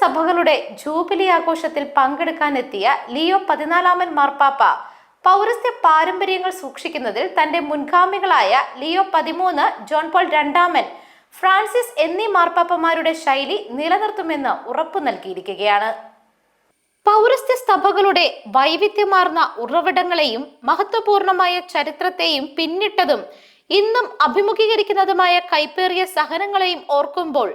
സഭകളുടെ ജൂബിലി ആഘോഷത്തിൽ പങ്കെടുക്കാനെത്തിയ ലിയോ പതിനാലാമൻ മാർപ്പാപ്പ പൗരസ്ത്യ പാരമ്പര്യങ്ങൾ സൂക്ഷിക്കുന്നതിൽ തന്റെ മുൻഗാമികളായ ലിയോ പതിമൂന്ന് ജോൺ പോൾ രണ്ടാമൻ ഫ്രാൻസിസ് എന്നീ മാർപ്പാപ്പമാരുടെ ശൈലി നിലനിർത്തുമെന്ന് ഉറപ്പു നൽകിയിരിക്കുകയാണ്. പൗരസ്ത്യ സഭകളുടെ വൈവിധ്യമാർന്ന ഉറവിടങ്ങളെയും മഹത്വപൂർണമായ ചരിത്രത്തെയും പിന്നിട്ടതും ഇന്നും അഭിമുഖീകരിക്കുന്നതുമായ കൈപ്പേറിയ സഹനങ്ങളെയും ഓർക്കുമ്പോൾ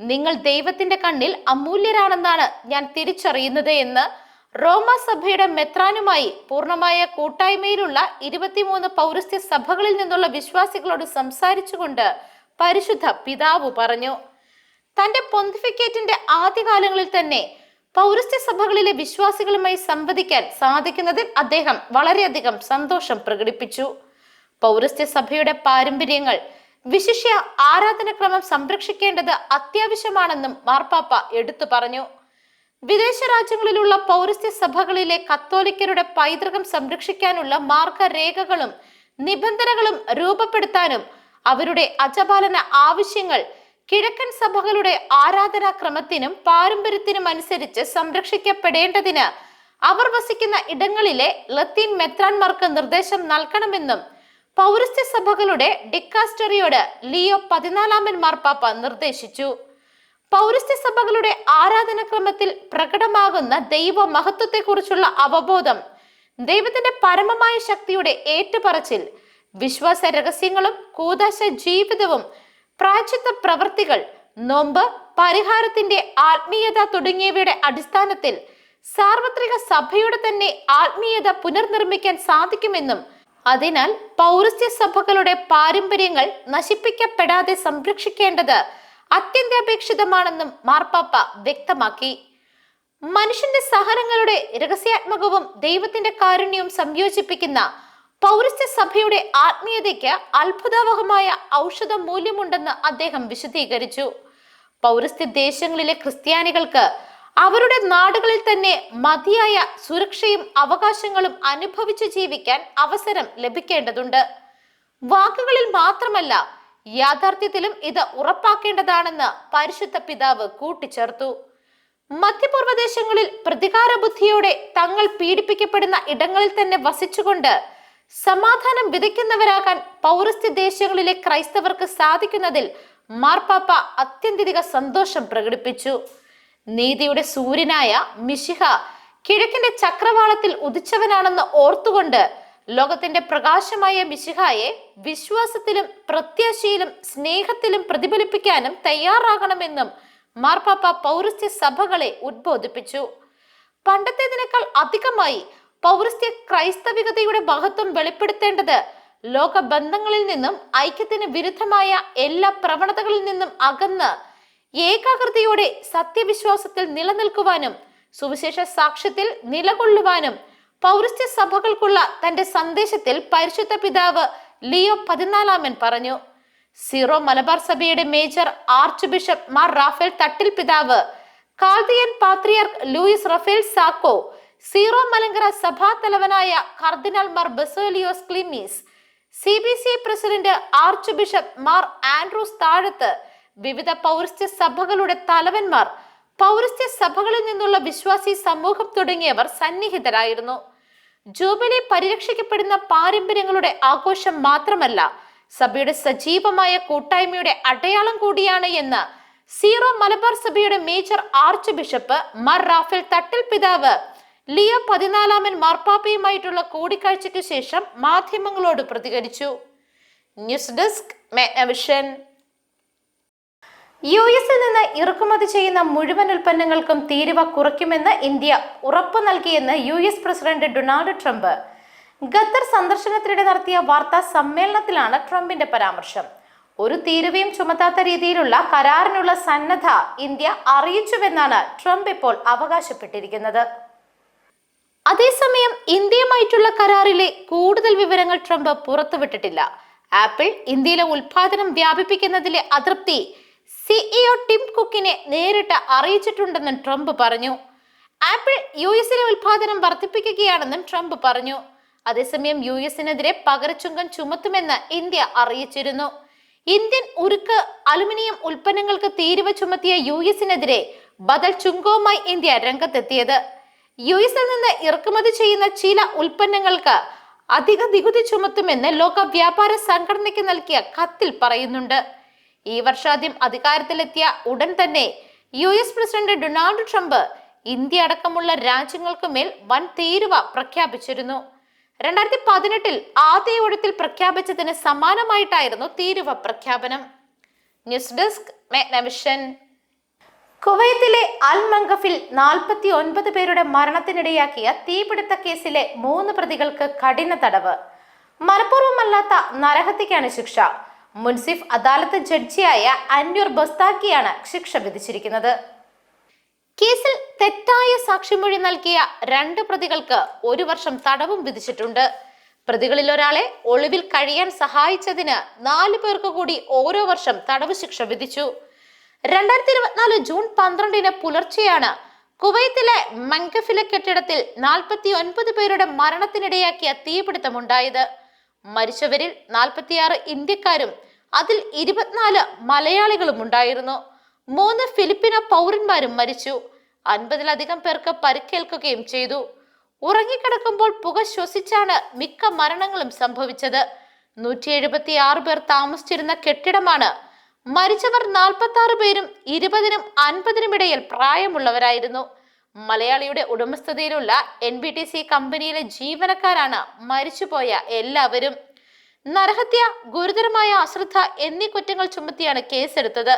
നിങ്ങൾ ദൈവത്തിന്റെ കണ്ണിൽ അമൂല്യരാണെന്നാണ് ഞാൻ തിരിച്ചറിയുന്നത് എന്ന് റോമ സഭയുടെ മെത്രാനുമായി പൂർണമായ കൂട്ടായ്മയിലുള്ള ഇരുപത്തിമൂന്ന് പൗരസ്ത്യ സഭകളിൽ നിന്നുള്ള വിശ്വാസികളോട് സംസാരിച്ചുകൊണ്ട് പരിശുദ്ധ പിതാവ് പറഞ്ഞു തന്റെ പൊന്തിഫിക്കേറ്റിന്റെ ആദ്യകാലങ്ങളിൽ തന്നെ പൗരസ്ത്യ സഭകളിലെ വിശ്വാസികളുമായി സംവദിക്കാൻ സാധിക്കുന്നതിൽ അദ്ദേഹം വളരെയധികം സന്തോഷം പ്രകടിപ്പിച്ചു. പൗരസ്ത്യ സഭയുടെ പാരമ്പര്യങ്ങൾ വിശിഷ്യ ആരാധനക്രമം സംരക്ഷിക്കേണ്ടത് അത്യാവശ്യമാണെന്നും മാർപ്പാപ്പ എടുത്തു പറഞ്ഞു. വിദേശ രാജ്യങ്ങളിലുള്ള പൗരസ്ത്യ സഭകളിലെ കത്തോലിക്കരുടെ പൈതൃകം സംരക്ഷിക്കാനുള്ള മാർഗരേഖകളും നിബന്ധനകളും രൂപപ്പെടുത്താനും അവരുടെ അജപാലന ആവശ്യങ്ങൾ കിഴക്കൻ സഭകളുടെ ആരാധനാക്രമത്തിനും പാരമ്പര്യത്തിനും അനുസരിച്ച് സംരക്ഷിക്കപ്പെടേണ്ടതിന് അവർ വസിക്കുന്ന ഇടങ്ങളിലെ ലത്തീൻ മെത്രാൻമാർക്ക് നിർദ്ദേശം നൽകണമെന്നും പൗരസ്ത്യ സഭകളുടെ ഡിക്കാസ്റ്ററിയോട് ലിയോ പതിനാലാമൻ മാർപ്പാപ്പ നിർദ്ദേശിച്ചു. പൗരസ്ത്യ സഭകളുടെ ആരാധനക്രമത്തിൽ പ്രകടമാകുന്ന ദൈവ മഹത്വത്തെക്കുറിച്ചുള്ള അവബോധം ദൈവത്തിന്റെ പരമമായ ശക്തിയുടെ ഏറ്റുപറച്ചിൽ വിശ്വാസ രഹസ്യങ്ങളും കൂതാശ ജീവിതവും പ്രായച്ചിത്ത പ്രവൃത്തികൾ നോമ്പ് പരിഹാരത്തിന്റെ ആത്മീയത തുടങ്ങിയവയുടെ അടിസ്ഥാനത്തിൽ സാർവത്രിക സഭയുടെ തന്നെ ആത്മീയത പുനർനിർമ്മിക്കാൻ സാധിക്കുമെന്നും അതിനാൽ പൗരസ്ത്യ സഭകളുടെ പാരമ്പര്യങ്ങൾ നശിപ്പിക്കപ്പെടാതെ സംരക്ഷിക്കേണ്ടത് അത്യന്താപേക്ഷിതമാണെന്നും മാർപ്പാപ്പ വ്യക്തമാക്കി. മനുഷ്യന്റെ സഹനങ്ങളുടെ രഹസ്യാത്മകവും ദൈവത്തിന്റെ കാരുണ്യവും സംയോജിപ്പിക്കുന്ന പൗരസ്ത്യ സഭയുടെ ആത്മീയതയ്ക്ക് അത്ഭുതാവഹമായ ഔഷധ മൂല്യമുണ്ടെന്ന് അദ്ദേഹം വിശദീകരിച്ചു. പൗരസ്ത്യ ദേശങ്ങളിലെ ക്രിസ്ത്യാനികൾക്ക് അവരുടെ നാടുകളിൽ തന്നെ മതിയായ സുരക്ഷയും അവകാശങ്ങളും അനുഭവിച്ച് ജീവിക്കാൻ അവസരം ലഭിക്കേണ്ടതുണ്ട്. വാക്കുകളിൽ മാത്രമല്ല യാഥാർത്ഥ്യത്തിലും ഇത് ഉറപ്പാക്കേണ്ടതാണെന്ന് പരിശുദ്ധ പിതാവ് കൂട്ടിച്ചേർത്തു. മധ്യപൂർവദേശങ്ങളിൽ പ്രതികാര ബുദ്ധിയോടെ തങ്ങൾ പീഡിപ്പിക്കപ്പെടുന്ന ഇടങ്ങളിൽ തന്നെ വസിച്ചുകൊണ്ട് സമാധാനം വിതയ്ക്കുന്നവരാകാൻ പൗരസ്ത്യ ദേശങ്ങളിലെ ക്രൈസ്തവർക്ക് സാധിക്കുന്നതിൽ മാർപ്പാപ്പ അത്യന്തിക സന്തോഷം പ്രകടിപ്പിച്ചു. നീതിയുടെ സൂര്യനായ മിശിഹ കിഴക്കിന്റെ ചക്രവാളത്തിൽ ഉദിച്ചവനാണെന്ന് ഓർത്തുകൊണ്ട് ലോകത്തിന്റെ പ്രകാശമായ മിശിഹായെ വിശ്വാസത്തിലും പ്രത്യാശയിലും സ്നേഹത്തിലും പ്രതിഫലിപ്പിക്കാനും തയ്യാറാകണമെന്നും മാർപ്പാപ്പ പൗരസ്ത്യ സഭകളെ ഉദ്ബോധിപ്പിച്ചു. പണ്ടത്തേതിനേക്കാൾ അധികമായി പൗരസ്ത്യ ക്രൈസ്തവികതയുടെ മഹത്വം വെളിപ്പെടുത്തേണ്ടത് ലോക ബന്ധങ്ങളിൽ നിന്നും ഐക്യത്തിന് വിരുദ്ധമായ എല്ലാ പ്രവണതകളിൽ നിന്നും അകന്ന് ഏകാഗ്രതയോടെ സത്യവിശ്വാസത്തിൽ നിലനിൽക്കുവാനും സുവിശേഷ സാക്ഷ്യത്തിൽ നിലകൊള്ളുവാനും പൗരസ്ത്യ സഭകൾക്കുള്ള തന്റെ സന്ദേശത്തിൽ പരിശുദ്ധ പിതാവ് ലിയോ പതിനാലാമൻ പറഞ്ഞു. സീറോ മലബാർ സഭയുടെ major archbishop Mar Rafale Thattil പിതാവ് കാർദിയൻ പാത്രിയർക്ക് Louis Raphael Sako Syro Malankara സഭാ തലവനായ കർദിനാൾ Mar Baselios Cleemis C B C president archbishop Mar Andrews Thazhath വിവിധ പൗരസ്ത്യ സഭകളുടെ തലവന്മാർ പൗരസ്ത്യ സഭകളിൽ നിന്നുള്ള വിശ്വാസി സമൂഹം തുടങ്ങിയവർ സന്നിഹിതരായിരുന്നു. ജൂബിലി പരിരക്ഷിക്കപ്പെടുന്ന പാരമ്പര്യങ്ങളുടെ ആഘോഷം മാത്രമല്ല സഭയുടെ സജീവമായ കൂട്ടായ്മയുടെ അടയാളം കൂടിയാണ് എന്ന് സീറോ മലബാർ സഭയുടെ major archbishop Mar Raphael Thattil പിതാവ് ലിയോ പതിനാലാമൻ മാർപ്പാപ്പയുമായിട്ടുള്ള കൂടിക്കാഴ്ചയ്ക്ക് ശേഷം മാധ്യമങ്ങളോട് പ്രതികരിച്ചു. ന്യൂസ് ഡെസ്ക് മെഗ്നവിഷൻ യു എസിൽ നിന്ന് ഇറക്കുമതി ചെയ്യുന്ന മുഴുവൻ ഉൽപ്പന്നങ്ങൾക്കും തീരുവ കുറയ്ക്കുമെന്ന് ഇന്ത്യ ഉറപ്പു നൽകിയെന്ന് U S president Donald Trump. Qatar സന്ദർശനത്തിനിടെ നടത്തിയ വാർത്താ സമ്മേളനത്തിലാണ് ട്രംപിന്റെ പരാമർശം. ഒരു തീരുവയും ചുമത്താത്ത രീതിയിലുള്ള കരാറിനുള്ള സന്നദ്ധ ഇന്ത്യ അറിയിച്ചുവെന്നാണ് ട്രംപ് ഇപ്പോൾ അവകാശപ്പെട്ടിരിക്കുന്നത്. അതേസമയം ഇന്ത്യയുമായിട്ടുള്ള കരാറിലെ കൂടുതൽ വിവരങ്ങൾ ട്രംപ് പുറത്തുവിട്ടിട്ടില്ല. ആപ്പിൾ ഇന്ത്യയിലെ ഉൽപാദനം വ്യാപിപ്പിക്കുന്നതിലെ അതൃപ്തി സിഇഒ ടിം കുക്കിനെ നേരിട്ട് അറിയിച്ചിട്ടുണ്ടെന്നും ട്രംപ് പറഞ്ഞു. ആപ്പിൾ യു എസിലെ ഉൽപാദനം വർദ്ധിപ്പിക്കുകയാണെന്നും ട്രംപ് പറഞ്ഞു. അതേസമയം യു എസിനെതിരെ പകരച്ചുങ്കം ചുമത്തുമെന്ന് ഇന്ത്യ അറിയിച്ചിരുന്നു. ഇന്ത്യൻ ഉരുക്ക് അലുമിനിയം ഉൽപ്പന്നങ്ങൾക്ക് തീരുവ ചുമത്തിയ യു എസിനെതിരെ ബദൽ ചുങ്കവുമായി ഇന്ത്യ രംഗത്തെത്തിയത്. യു എസിൽ നിന്ന് ഇറക്കുമതി ചെയ്യുന്ന ചില ഉൽപ്പന്നങ്ങൾക്ക് അധിക നികുതി ചുമത്തുമെന്ന് ലോക വ്യാപാര സംഘടനയ്ക്ക് നൽകിയ കത്തിൽ പറയുന്നുണ്ട്. ഈ വർഷാദ്യം അധികാരത്തിലെത്തിയ ഉടൻ തന്നെ U S president Donald Trump India അടക്കമുള്ള രാജ്യങ്ങൾക്ക് മേൽ വൻ തീരുവ പ്രഖ്യാപിച്ചിരുന്നു. രണ്ടായിരത്തി പതിനെട്ടിൽ ആദ്യ ഒഴുത്തിൽ പ്രഖ്യാപിച്ചതിന് സമാനമായിട്ടായിരുന്നു തീരുവ പ്രഖ്യാപനം. ന്യൂസ് ഡെസ്ക് കുവൈത്തിലെ അൽ മംഗഫിൽ നാൽപ്പത്തി ഒൻപത് പേരുടെ മരണത്തിനിടയാക്കിയ തീപിടുത്ത കേസിലെ മൂന്ന് പ്രതികൾക്ക് കഠിന തടവ്. മനഃപൂർവമല്ലാത്ത നരഹത്യക്കാണ് ശിക്ഷ. മുൻസിഫ് അദാലത്ത് ജഡ്ജിയായ അന്വർ ബസ്താക്കിയാണ് ശിക്ഷ വിധിച്ചിരിക്കുന്നത്. കേസിൽ തെറ്റായ സാക്ഷിമൊഴി നൽകിയ രണ്ട് പ്രതികൾക്ക് ഒരു വർഷം തടവും വിധിച്ചിട്ടുണ്ട്. പ്രതികളിൽ ഒരാളെ ഒളിവിൽ കഴിയാൻ സഹായിച്ചതിന് നാല് പേർക്ക് കൂടി ഓരോ വർഷം തടവ് ശിക്ഷ വിധിച്ചു. രണ്ടായിരത്തി ഇരുപത്തിനാല് ജൂൺ പന്ത്രണ്ടിന് പുലർച്ചെയാണ് കുവൈത്തിലെ മങ്കഫിലെ കെട്ടിടത്തിൽ നാൽപ്പത്തി ഒൻപത് പേരുടെ മരണത്തിനിടയാക്കിയ തീപിടുത്തമുണ്ടായത്. മരിച്ചവരിൽ നാൽപ്പത്തിയാറ് ഇന്ത്യക്കാരും അതിൽ ഇരുപത്തിനാല് മലയാളികളും ഉണ്ടായിരുന്നു. മൂന്ന് ഫിലിപ്പിനോ പൗരന്മാരും മരിച്ചു. അൻപതിലധികം പേർക്ക് പരിക്കേൽക്കുകയും ചെയ്തു. ഉറങ്ങിക്കിടക്കുമ്പോൾ പുക ശ്വസിച്ചാണ് മിക്ക മരണങ്ങളും സംഭവിച്ചത്. നൂറ്റി എഴുപത്തി ആറ് പേർ താമസിച്ചിരുന്ന കെട്ടിടമാണ്. മരിച്ചവർ നാൽപ്പത്തി ആറ് പേരും ഇരുപതിനും അൻപതിനും ഇടയിൽ പ്രായമുള്ളവരായിരുന്നു. മലയാളിയുടെ ഉടമസ്ഥതയിലുള്ള എൻ ബി ടി സി കമ്പനിയിലെ ജീവനക്കാരാണ് മരിച്ചുപോയ എല്ലാവരും. നരഹത്യ ഗുരുതരമായ അശ്രദ്ധ എന്നീ കുറ്റങ്ങൾ ചുമത്തിയാണ് കേസെടുത്തത്.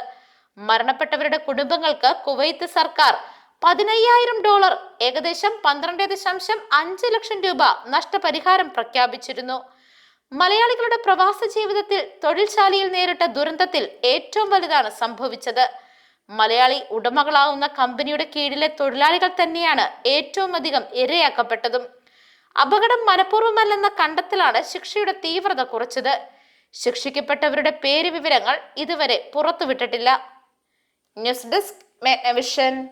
മരണപ്പെട്ടവരുടെ കുടുംബങ്ങൾക്ക് കുവൈത്ത് സർക്കാർ പതിനയ്യായിരം ഡോളർ ഏകദേശം പന്ത്രണ്ട് ദശാംശം അഞ്ച് ലക്ഷം രൂപ നഷ്ടപരിഹാരം പ്രഖ്യാപിച്ചിരുന്നു. മലയാളികളുടെ പ്രവാസ ജീവിതത്തിൽ തൊഴിൽശാലയിൽ നേരിട്ട ദുരന്തത്തിൽ ഏറ്റവും വലുതാണ് സംഭവിച്ചത്. മലയാളി ഉടമകളാവുന്ന കമ്പനിയുടെ കീഴിലെ തൊഴിലാളികൾ തന്നെയാണ് ഏറ്റവും അധികം ഇരയാക്കപ്പെട്ടതും. അപകടം മനഃപൂർവമല്ലെന്ന കണ്ടെത്തലാണ് ശിക്ഷയുടെ തീവ്രത കുറച്ചത്. ശിക്ഷിക്കപ്പെട്ടവരുടെ പേര് വിവരങ്ങൾ ഇതുവരെ പുറത്തുവിട്ടിട്ടില്ല. ന്യൂസ് ഡെസ്ക് മെഗ്നവിഷൻ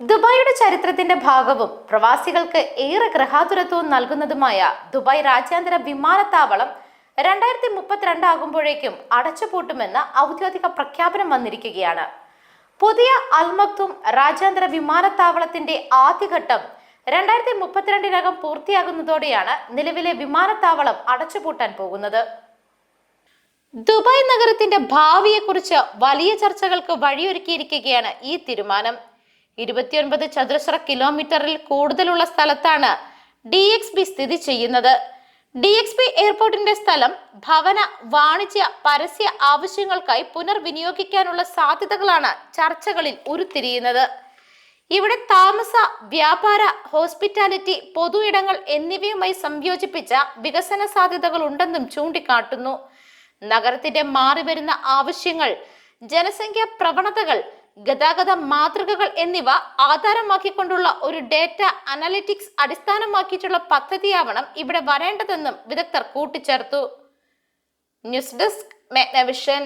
ദുബായിയുടെ ചരിത്രത്തിന്റെ ഭാഗവും പ്രവാസികൾക്ക് ഏറെ ഗൃഹാതുരത്വവും നൽകുന്നതുമായ ദുബായ് രാജ്യാന്തര വിമാനത്താവളം രണ്ടായിരത്തി മുപ്പത്തിരണ്ട് ആകുമ്പോഴേക്കും അടച്ചുപൂട്ടുമെന്ന് ഔദ്യോഗിക പ്രഖ്യാപനം വന്നിരിക്കുകയാണ്. പുതിയ അൽമക്തും രാജ്യാന്തര വിമാനത്താവളത്തിന്റെ ആദ്യഘട്ടം രണ്ടായിരത്തി മുപ്പത്തിരണ്ടിനകം പൂർത്തിയാകുന്നതോടെയാണ് നിലവിലെ വിമാനത്താവളം അടച്ചുപൂട്ടാൻ പോകുന്നത്. ദുബായ് നഗരത്തിന്റെ ഭാവിയെക്കുറിച്ച് വലിയ ചർച്ചകൾക്ക് വഴിയൊരുക്കിയിരിക്കുകയാണ് ഈ തീരുമാനം. ഇരുപത്തിയൊൻപത് ചതുരശ്ര കിലോമീറ്ററിൽ കൂടുതലുള്ള സ്ഥലത്താണ് ഡി എക്സ് ബി സ്ഥിതി ചെയ്യുന്നത്. ഡി എക്സ് ബി എയർപോർട്ടിന്റെ സ്ഥലം ഭവന വാണിജ്യ പരസ്യ ആവശ്യങ്ങൾക്കായി പുനർവിനിയോഗിക്കാനുള്ള സാധ്യതകളാണ് ചർച്ചകളിൽ ഉരുത്തിരിയുന്നത്. ഇവിടെ താമസ വ്യാപാര ഹോസ്പിറ്റാലിറ്റി പൊതു ഇടങ്ങൾ എന്നിവയുമായി സംയോജിപ്പിച്ച വികസന സാധ്യതകൾ ഉണ്ടെന്നും ചൂണ്ടിക്കാട്ടുന്നു. നഗരത്തിന്റെ മാറിവരുന്ന ആവശ്യങ്ങൾ ജനസംഖ്യാ പ്രവണതകൾ ഗതാഗത മാതൃകകൾ എന്നിവ ആധാരമാക്കിക്കൊണ്ടുള്ള ഒരു ഡേറ്റ അനലിറ്റിക്സ് അടിസ്ഥാനമാക്കിയിട്ടുള്ള പദ്ധതിയാവണം ഇവിടെ വരേണ്ടതെന്നും വിദഗ്ധർ കൂട്ടിച്ചേർത്തു. News desk മെഗ്നവിഷൻ